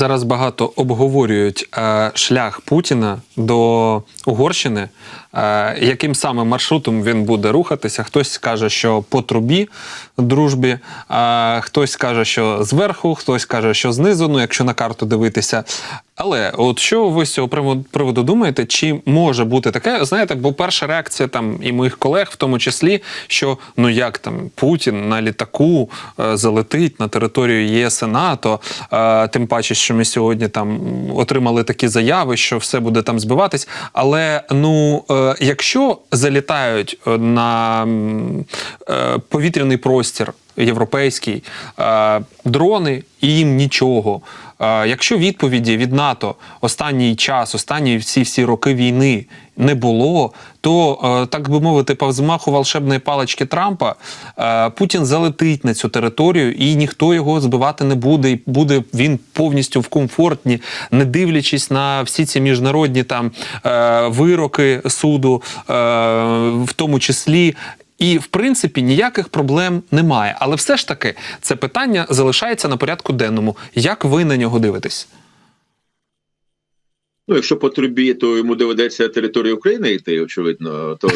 зараз багато обговорюють е, шлях Путіна до Угорщини, е, яким саме маршрутом він буде рухатися. Хтось каже, що по трубі дружбі, е, хтось каже, що зверху, хтось каже, що знизу. Ну, якщо на карту дивитися. Але от що ви з цього приводу- думаєте? Чи може бути таке? Знаєте, бо перша реакція там і моїх колег, в тому числі, що ну як там Путін на літаку е, залетить на територію ЄС і НАТО, е, тим паче, що ми сьогодні там отримали такі заяви, що все буде там збиватись. Але ну е, якщо залітають е, на е, повітряний простір європейський е, дрони і їм нічого. Е, Якщо відповіді від НАТО останній час, останні всі всі роки війни не було, то е, так би мовити, по взмаху волшебної палички Трампа Путін залетить на цю територію, і ніхто його збивати не буде. І буде він повністю в комфортні, не дивлячись на всі ці міжнародні там вироки суду, в тому числі. І в принципі ніяких проблем немає. Але все ж таки це питання залишається на порядку денному. Як ви на нього дивитесь? Ну, якщо по трубі, то йому доведеться територію України йти, очевидно. То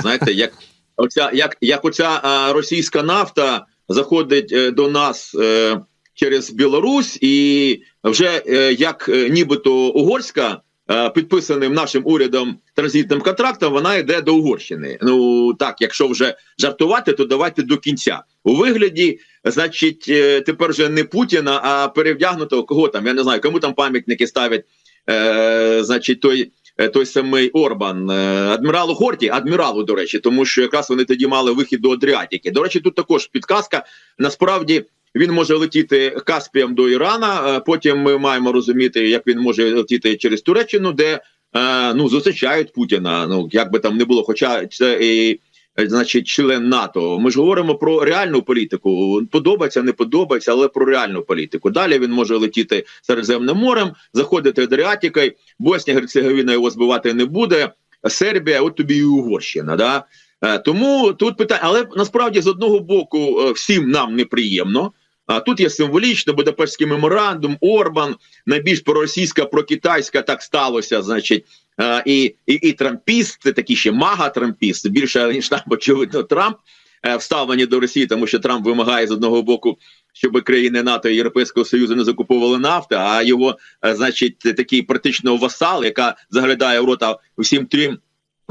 знаєте, як оця, як, як оця а, російська нафта заходить е, до нас е, через Білорусь, і вже е, як е, нібито угорська. Е, Підписаним нашим урядом транзитним контрактом, вона йде до Угорщини. Ну так, якщо вже жартувати, то давайте до кінця. У вигляді, значить, е, тепер вже не Путіна, а перевдягнутого кого там. Я не знаю, кому там пам'ятники ставлять е, значить, той, е, той самий Орбан, адміралу Хорті, адміралу, до речі, тому що якраз вони тоді мали вихід до Адріатики. До речі, тут також підказка. Насправді він може летіти Каспієм до Ірана. е, Потім ми маємо розуміти, як він може летіти через Туреччину, де е, ну зустрічають Путіна. Ну як би там не було, хоча це і. е, Значить, член НАТО. Ми ж говоримо про реальну політику. Подобається, не подобається, але про реальну політику. Далі він може летіти Середземним морем, заходити Адріатикою, Боснія Герцеговина його збивати не буде. Сербія, от тобі і Угорщина. Да? Тому тут питання, але насправді з одного боку всім нам неприємно. А тут є символічно Будапештський меморандум, Орбан, найбільш проросійська, прокитайська так сталося. Значить, і, і, і трампіст, такий ще мага трампіст, більше ніж там, очевидно, Трамп е, вставлені до Росії, тому що Трамп вимагає з одного боку, щоб країни НАТО і Європейського Союзу не закуповували нафту, а його, е, значить, такий практично васал, яка заглядає в рота всім трьом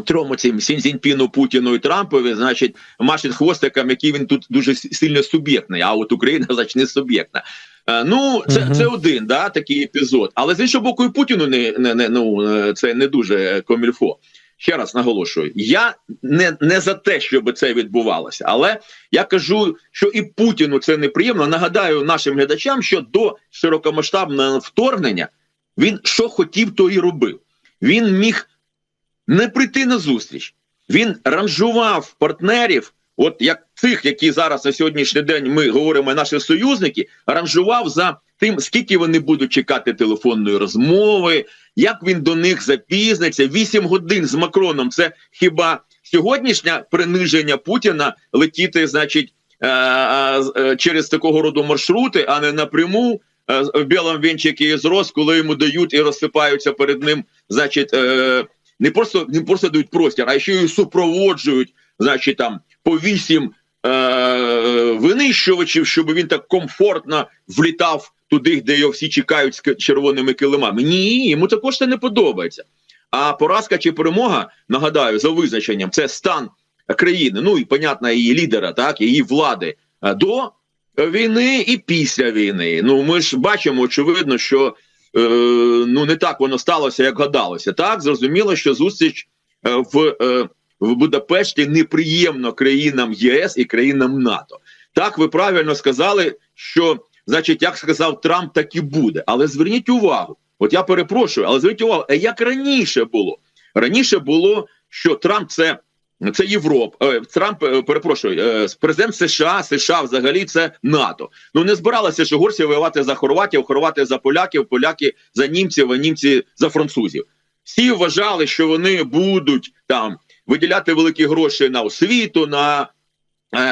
трьом цим Сінзінпіну, Путіну і Трампові, значить, машить хвостиком, який він тут дуже сильно суб'єктний, а от Україна, значить, не суб'єктна. Е, Ну, це, це один да, такий епізод. Але з іншого боку, і Путіну не, не, не ну е, це не дуже комільфо. Ще раз наголошую: я не, не за те, щоб це відбувалося, але я кажу, що і Путіну це неприємно. Нагадаю нашим глядачам, що до широкомасштабного вторгнення він що хотів, то і робив. Він міг не прийти на зустріч. Він ранжував партнерів, от як цих, які зараз на сьогоднішній день ми говоримо, наші союзники, ранжував за тим, скільки вони будуть чекати телефонної розмови, як він до них запізниться. Вісім годин з Макроном. Це хіба сьогоднішнє приниження Путіна летіти, значить, е, е, е, через такого роду маршрути, а не напряму. В білому вінчики з роз, коли йому дають і розсипаються перед ним, значить, не просто не просто дають простір, а ще й супроводжують, значить, там по вісім е, винищувачів, щоб він так комфортно влітав туди, де його всі чекають з червоними килимами. Ні, йому також це не подобається. А поразка чи перемога, нагадаю, за визначенням, це стан країни, ну і понятно, її лідера, так, її влади е, до війни і після війни. Ну ми ж бачимо, очевидно, що ну не так воно сталося, як гадалося. Так зрозуміло, що зустріч е, в, е, в Будапешті неприємно країнам ЄС і країнам НАТО. Так, ви правильно сказали, що значить, як сказав Трамп, так і буде. Але зверніть увагу, от я перепрошую, але зверніть увагу, а як раніше було? Раніше було, що Трамп це. Це Європа, е, Трамп, е, перепрошую, е, президент США, США взагалі це НАТО. Ну не збиралися ж угорці воювати за хорватів, хорвати за поляків, поляки за німців, а німці за французів. Всі вважали, що вони будуть там виділяти великі гроші на освіту, на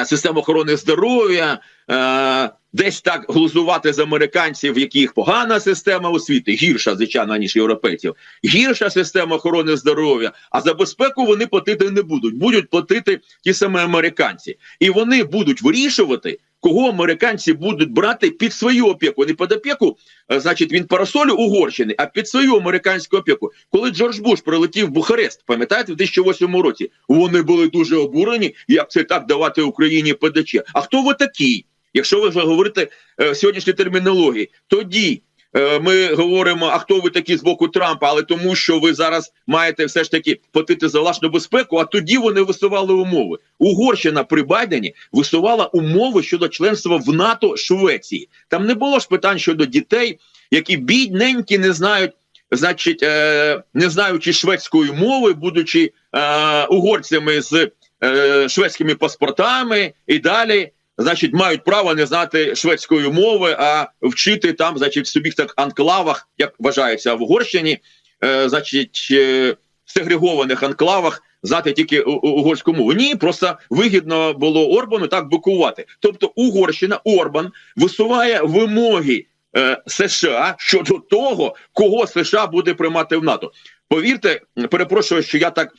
систем охорони здоров'я, е, десь так глузувати з американців, в яких погана система освіти, гірша, звичайно, ніж європейців, гірша система охорони здоров'я. А за безпеку вони платити не будуть. Будуть платити ті самі американці, і вони будуть вирішувати. Кого американці будуть брати під свою опіку, не під опіку, е, значить він парасолю Угорщини, а під свою американську опіку. Коли Джордж Буш прилетів в Бухарест, пам'ятаєте, в 2008 році вони були дуже обурені, як це так давати Україні ПДЧ. А хто ви такий? Якщо ви вже говорите е, сьогоднішній термінології, тоді ми говоримо, а хто ви такі з боку Трампа, але тому, що ви зараз маєте все ж таки платити за власну безпеку. А тоді вони висували умови. Угорщина при Байдені висувала умови щодо членства в НАТО Швеції. Там не було ж питань щодо дітей, які бідненькі не знають. Значить, е, не знаючи шведської мови, будучи е, угорцями з е, шведськими паспортами і далі, значить, мають право не знати шведської мови, а вчити там, значить, в собі так анклавах, як вважається в Угорщині, е, значить, е, в сегрегованих анклавах знати тільки угорську мову. Ні, просто вигідно було Орбану так бикувати. Тобто Угорщина, Орбан висуває вимоги е, США щодо того, кого США буде приймати в НАТО. Повірте, перепрошую, що я так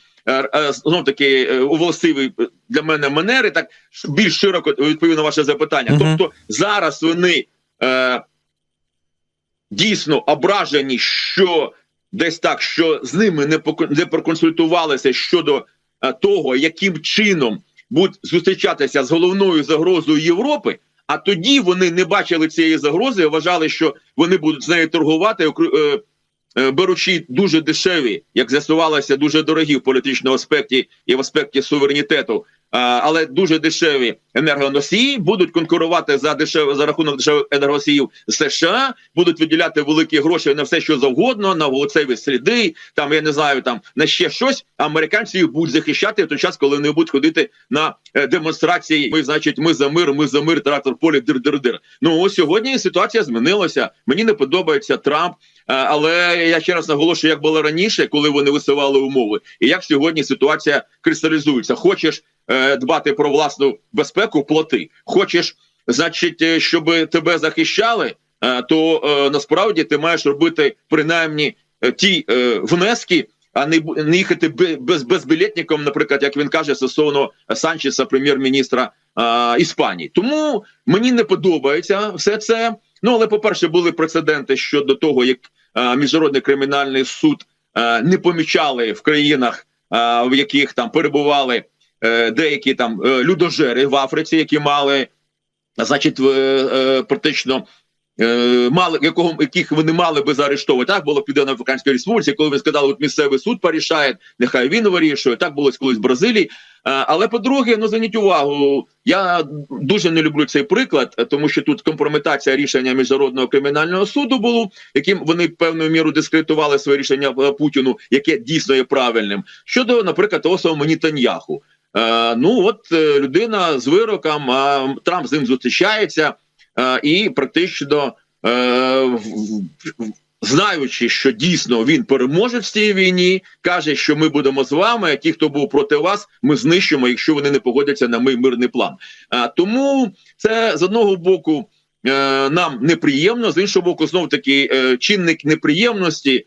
знов таки е, у властивій для мене манери, так більш широко відповів на ваше запитання. Мгм. Тобто зараз вони е, дійсно ображені, що десь так, що з ними не не проконсультувалися щодо е, того, яким чином будуть зустрічатися з головною загрозою Європи. А тоді вони не бачили цієї загрози, вважали, що вони будуть з нею торгувати, е, е, беручи дуже дешеві, як з'ясувалося, дуже дорогі в політичному аспекті і в аспекті суверенітету, але дуже дешеві енергоносії будуть конкурувати за дешев за рахунок дешевих енергоносіїв США, будуть виділяти великі гроші на все, що завгодно, на вуглецеві сліди, там я не знаю, там на ще щось. Американці їх будуть захищати в той час, коли вони будуть ходити на е, демонстрації. Ми, значить, ми за мир, ми за мир, трактор полі дир-дир-дир. Ну ось сьогодні ситуація змінилася. Мені не подобається Трамп. Е, Але я ще раз наголошую, як було раніше, коли вони висували умови, і як сьогодні ситуація кристалізується. Хочеш е, дбати про власну безпеку, плати. Хочеш, значить, е, щоб тебе захищали, е, то е, насправді ти маєш робити принаймні ті внески, а не, не їхати без, безбілетником, наприклад, як він каже, стосовно Санчеса, прем'єр-міністра Іспанії. Тому мені не подобається все це. Ну але по-перше, були прецеденти щодо того, як міжнародний кримінальний суд не помічали в країнах, в яких там перебували деякі там е, людожери в Африці, які мали, значить, е, практично. е, Мали якого яких вони мали би заарештовувати. Так було в Південно-Африканській Республіці, коли ви сказали, от місцевий суд порішає, нехай він вирішує. Так було колись в Бразилії. Е, Але по-друге, ну зверніть увагу, я дуже не люблю цей приклад, е, тому що тут компрометація рішення міжнародного кримінального суду було, яким вони певною мірою дискредитували своє рішення е, Путіну, яке дійсно є правильним. Щодо, наприклад, того самого Нетаньяху. Е, ну от е, людина з вироком, Трамп з ним зустрічається е, і практично. Знаючи, що дійсно він переможе в цій війні, каже, що ми будемо з вами. А ті, хто був проти вас, ми знищимо, якщо вони не погодяться на мій мирний план. Тому це з одного боку нам неприємно, з іншого боку, знов таки чинник неприємності.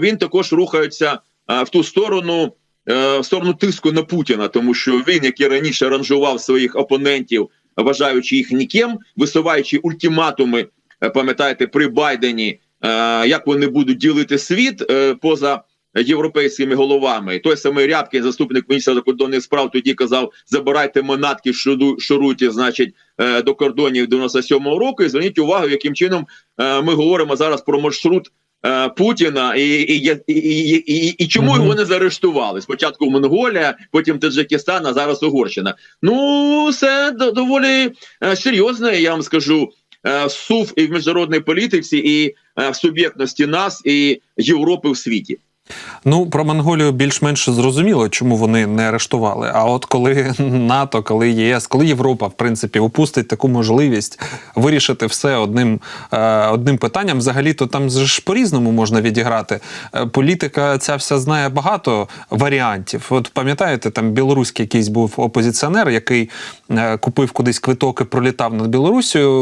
Він також рухається в ту сторону, в сторону тиску на Путіна, тому що він, який раніше ранжував своїх опонентів, вважаючи їх ніким, висуваючи ультиматуми, е, пам'ятаєте, при Байдені, е, як вони будуть ділити світ е, поза європейськими головами. Той самий Рябкін, заступник міністра закордонних справ, тоді казав: забирайте манатки, шуруйте, значить, е, до кордонів 97-го року. І зверніть увагу, яким чином е, ми говоримо зараз про маршрут. Е, Путіна і, і, і, і, і, і чому його не заарештували? Спочатку Монголія, потім Таджикистан, а зараз Угорщина. Ну, це до- доволі е, серйозне, я вам скажу, е, сув і в міжнародній політиці, і е, в суб'єктності нас і Європи в світі. Ну, про Монголію більш-менш зрозуміло, чому вони не арештували. А от коли НАТО, коли ЄС, коли Європа, в принципі, упустить таку можливість вирішити все одним, е, одним питанням, взагалі, то там ж по-різному можна відіграти. Е, Політика ця вся знає багато варіантів. От пам'ятаєте, там білоруський якийсь був опозиціонер, який е, купив кудись квиток і пролітав над Білорусію.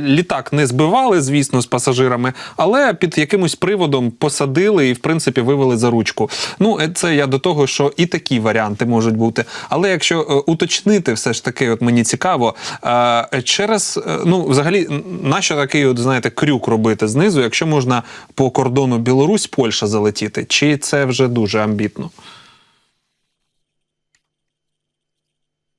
Літак не збивали, звісно, з пасажирами, але під якимось приводом посадили і, в принципі, вивели за ручку. Ну, е, це я до того, що і такі варіанти можуть бути. Але якщо е, уточнити, все ж таки, от мені цікаво, е, через ну, взагалі, нащо такий, от знаєте, крюк робити знизу, якщо можна по кордону Білорусь, Польща залетіти? Чи це вже дуже амбітно?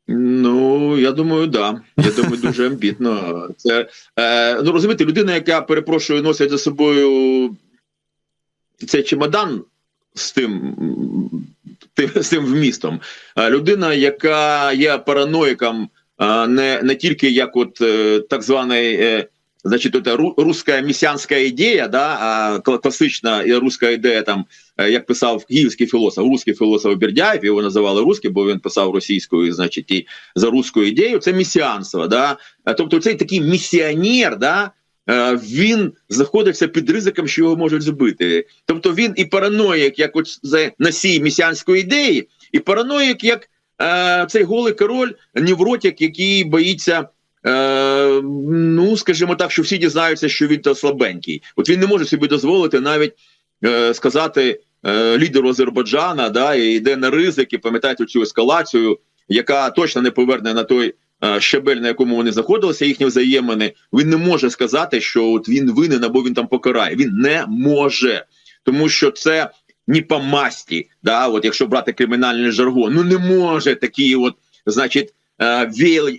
Ну, я думаю, да. Я думаю, дуже амбітно. Це е, ну розумієте, людина, яка перепрошую, носить за собою цей чемодан з тим, з тим вмістом. Е, людина, яка є параноїком, е, не, не тільки як от е, так званий. Значить, это ру- руська месіанська ідея, да, класична руська ідея, там, як писав київський філософ, руський філософ Бердяєв, його називали русським, бо він писав російською, значить, і за руською ідеєю, це месіанство. Да? Тобто цей такий місіонер, да, він знаходиться під ризиком, що його можуть збити. Тобто він і параноїк, як от за носій месіанської ідеї, і параноїк, як е, цей голий король, невротик, який боїться. Е, ну, скажімо так, що всі дізнаються, що він то слабенький. От він не може собі дозволити навіть е, сказати е, лідеру Азербайджана, да, і йде на ризик, і пам'ятаєте цю ескалацію, яка точно не поверне на той е, щабель, на якому вони знаходилися, їхні взаємини. Він не може сказати, що от він винен або він там покарає. Він не може, тому що це ні по масті. Да, от якщо брати кримінальний жаргон, ну не може такий, от, значить, е,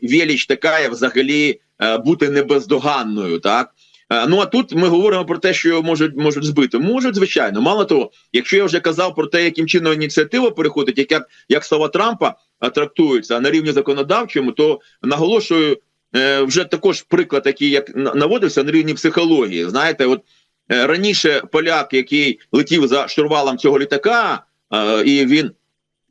Веліч така взагалі е, бути небездоганною, так. Е, Ну а тут ми говоримо про те, що його можуть можуть збити. Можуть, звичайно. Мало того, якщо я вже казав про те, яким чином ініціатива переходить, як, як слова Трампа трактуються на рівні законодавчому, то наголошую е, вже також приклад, який як наводився на рівні психології. Знаєте, от е, раніше поляк, який летів за штурвалом цього літака, і він.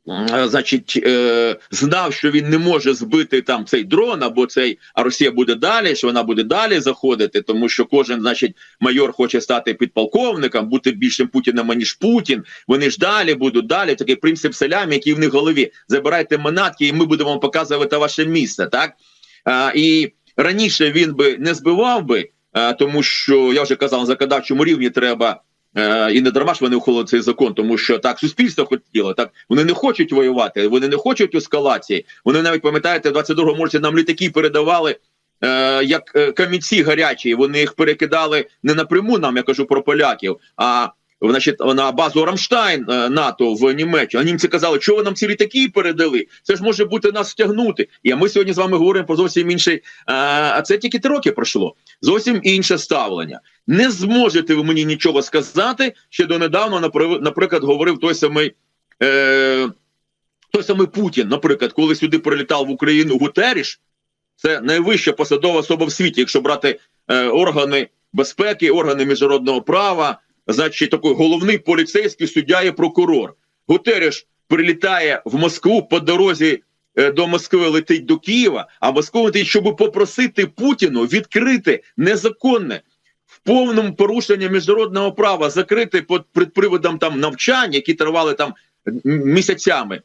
Е, Значить, е, знав, що він не може збити там цей дрон, або цей а Росія буде далі, що вона буде далі заходити, тому що кожен, значить, майор хоче стати підполковником, бути більшим Путіним, аніж Путін. Вони ж далі будуть далі. Такий принцип селям, який в них в голові. Забирайте манатки, і ми будемо вам показувати ваше місце. Так а, і раніше він би не збивав би, а, тому що я вже казав, на законодавчому рівні треба. Е, і не дарма ж вони ухвалили цей закон, тому що так суспільство хотіло. Так вони не хочуть воювати, вони не хочуть ескалації. Вони навіть пам'ятаєте, в 22-му році нам літаки передавали е, як е, камінці гарячі. Вони їх перекидали не напряму. Нам я кажу про поляків, а значить, на базу Рамштайн е, НАТО в Німеччині. А німці казали, що ви нам ці літаки передали? Це ж може бути нас втягнути. І ми сьогодні з вами говоримо про зовсім інший. Е, а це тільки три роки пройшло. Зовсім інше ставлення. Не зможете ви мені нічого сказати. Ще донедавна, напри- наприклад, говорив той самий. Е, той самий Путін, наприклад, коли сюди прилітав в Україну Гутеріш, це найвища посадова особа в світі, якщо брати е, органи безпеки, органи міжнародного права, значить такий головний поліцейський суддя і прокурор. Гутеріш прилітає в Москву по дорозі е, до Москви, летить до Києва, а Москва летить, щоб попросити Путіну відкрити незаконне. В повному порушенні міжнародного права закрити під приводом там навчань, які тривали там місяцями,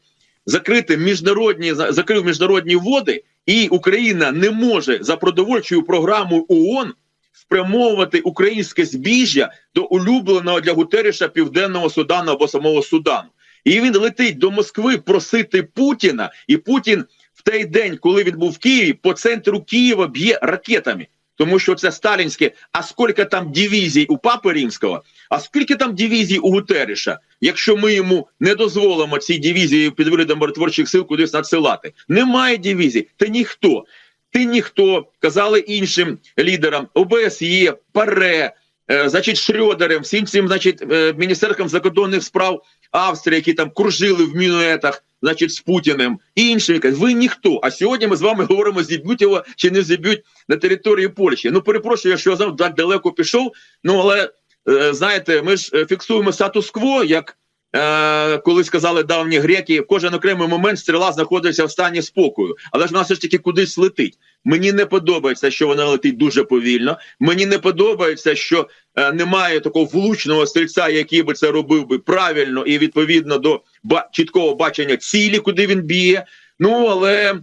закрити міжнародні закрив міжнародні води, і Україна не може за продовольчою програмою ООН спрямовувати українське збіжжя до улюбленого для Гутеріша Південного Судану або самого Судану. І він летить до Москви просити Путіна, і Путін в той день, коли він був в Києві, по центру Києва б'є ракетами. Тому що це сталінське, а скільки там дивізій у Папи Римського, а скільки там дивізій у Гутеріша, якщо ми йому не дозволимо ці дивізії під виглядом миротворчих сил кудись надсилати. Немає дивізій, ти ніхто. Ти ніхто, казали іншим лідерам ОБСЄ, ПАРЕ, е, значить, Шрёдерем, всім цим, значить, е, Міністерством закордонних справ Австрії, які там кружили в мінуетах, значить, з Путіним, і кажуть, Ви ніхто. А сьогодні ми з вами говоримо, зіб'ють його чи не зіб'ють на території Польщі. Ну, перепрошую, якщо я знав, так далеко пішов, ну але е, знаєте, ми ж фіксуємо статус-кво, як е, коли сказали давні греки, в кожен окремий момент стріла знаходиться в стані спокою, але ж вона все ж таки кудись летить. Мені не подобається, що вона летить дуже повільно. Мені не подобається, що е, немає такого влучного стрільця, який би це робив би правильно і відповідно до ба- чіткого бачення цілі, куди він б'є. Ну але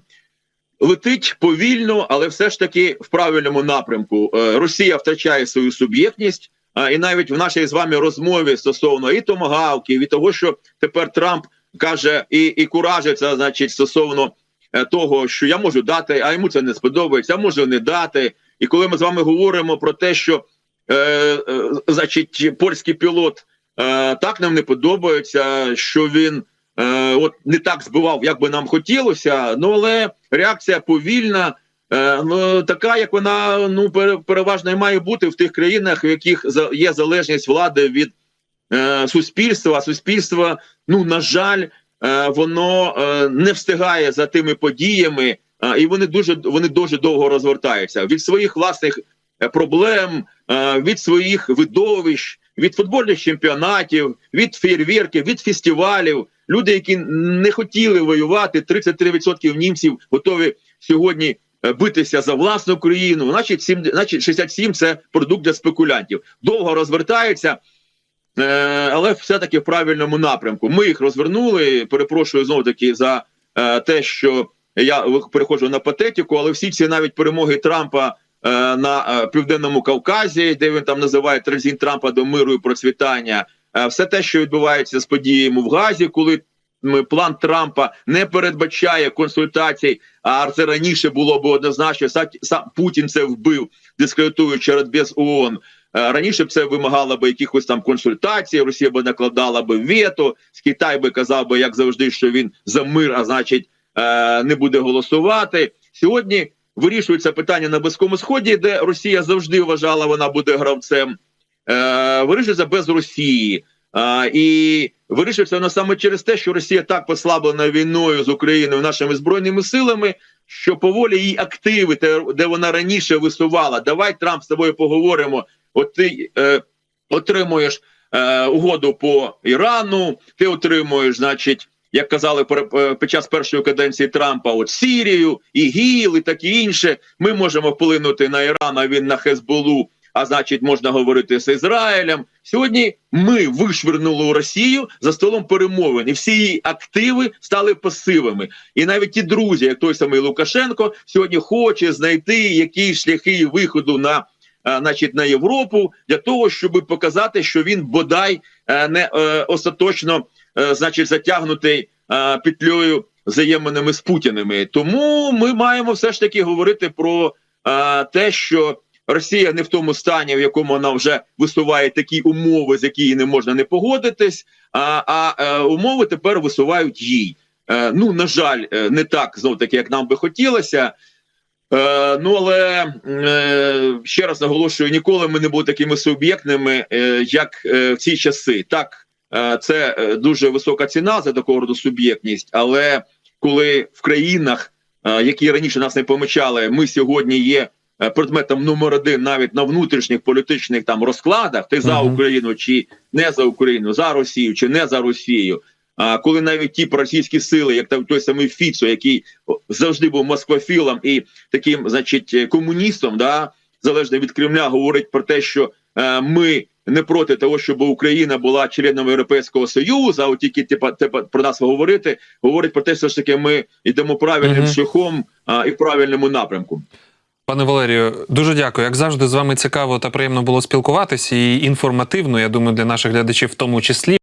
летить повільно, але все ж таки в правильному напрямку. Е, Росія втрачає свою суб'єктність. А, І навіть в нашій з вами розмові стосовно і томагавків, і того, що тепер Трамп каже і, і куражиться, значить, стосовно е, того, що я можу дати, а йому це не сподобається, а можу не дати. І коли ми з вами говоримо про те, що е, е, значить, польський пілот е, так нам не подобається, що він е, от не так збивав, як би нам хотілося. Ну але реакція повільна. Е, ну, така, як вона ну переважно і має бути в тих країнах, в яких є залежність влади від е, суспільства. А Суспільство, ну на жаль, е, воно е, не встигає за тими подіями, е, і вони дуже вони дуже довго розвертаються від своїх власних е, проблем, е, від своїх видовищ, від футбольних чемпіонатів, від фейерверків, від фестивалів. Люди, які не хотіли воювати, 33% німців готові сьогодні битися за власну країну. Значить, 7, значить 67 – це продукт для спекулянтів. Довго розвертаються. Е, але все-таки в правильному напрямку. Ми їх розвернули. Перепрошую знову таки за е, те, що я переходжу на патетику, але всі ці навіть перемоги Трампа е, на е, південному Кавказі, де він там називає транзит Трампа до миру і процвітання, е, все те, що відбувається з подіями в Газі, коли план Трампа не передбачає консультацій, а це раніше було б однозначно. Сам, Путін це вбив, дискредитуючи Радбез ООН. Е, Раніше б це вимагало би якихось там консультацій, Росія би накладала би вето, з Китай би казав би, як завжди, що він за мир, а значить е, не буде голосувати. Сьогодні вирішується питання на Близькому Сході, де Росія завжди вважала, вона буде гравцем. Е, Вирішується без Росії. Е, І вирішується воно саме через те, що Росія так послаблена війною з Україною нашими збройними силами, що поволі її активи, де вона раніше висувала, давай Трамп з тобою поговоримо. От ти е, отримуєш е, угоду по Ірану, ти отримуєш, значить, як казали е, під час першої каденції Трампа, от Сірію, ІГІЛ і таке інше. Ми можемо вплинути на Іран, а він на Хезболу. А значить, можна говорити з Ізраїлем. Сьогодні ми вишвернули у Росію за столом перемовин, і всі її активи стали пасивами. І навіть ті друзі, як той самий Лукашенко, сьогодні хоче знайти якісь шляхи виходу на е, значить, на Європу для того, щоб показати, що він бодай е, не е, остаточно значить, затягнутий петлею взаєминами з Путіними. Тому ми маємо все ж таки говорити про те, що Росія не в тому стані, в якому вона вже висуває такі умови, з які не можна не погодитись. А, а е, умови тепер висувають їй. Е, ну на жаль, е, не так знов таки, як нам би хотілося. Ну але ще раз наголошую: ніколи ми не були такими суб'єктними, як в ці часи. Так, це дуже висока ціна за такого роду суб'єктність, але коли в країнах, які раніше нас не помічали, ми сьогодні є предметом номер один навіть на внутрішніх політичних там розкладах, ти за Україну чи не за Україну, за Росію чи не за Росію. А коли навіть ті проросійські сили, як там той самий Фіцо, який завжди був москвофілом і таким, значить, е, комуністом, да, залежно від Кремля, говорить про те, що е, ми не проти того, щоб Україна була членом Європейського Союзу, а от тільки типа, типа про нас говорити, говорить про те, що ж таки ми йдемо правильним Мгм. шляхом а, і в правильному напрямку. Пане Валерію, дуже дякую. Як завжди, з вами цікаво та приємно було спілкуватися і інформативно. Я думаю, для наших глядачів в тому числі.